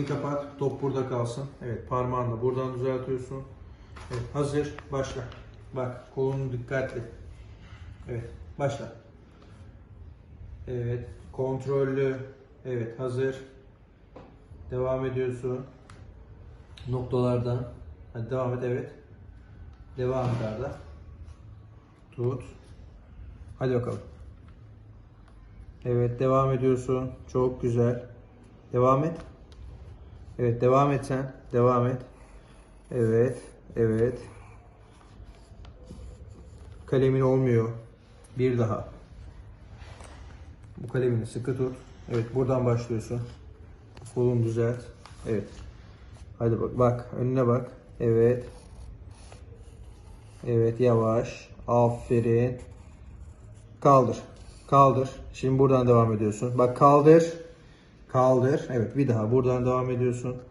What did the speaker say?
Elini kapat. Top burada kalsın. Evet parmağınla buradan düzeltiyorsun. Evet hazır. Başla. Bak kolunu dikkatli. Evet başla. Evet kontrollü. Evet hazır. Devam ediyorsun. Noktalardan. Hadi devam et evet. Devam et Arda. Tut. Hadi bakalım. Evet devam ediyorsun. Çok güzel. Devam et. Evet devam et sen. Devam et. Evet. Evet. Kalemin olmuyor. Bir daha. Bu kalemini sıkı tut. Evet buradan başlıyorsun. Kolunu düzelt. Evet. Hadi bak. Bak. Önüne bak. Evet. Evet yavaş. Aferin. Kaldır. Kaldır. Şimdi buradan devam ediyorsun. Bak kaldır. Kaldır. Evet bir daha buradan devam ediyorsun.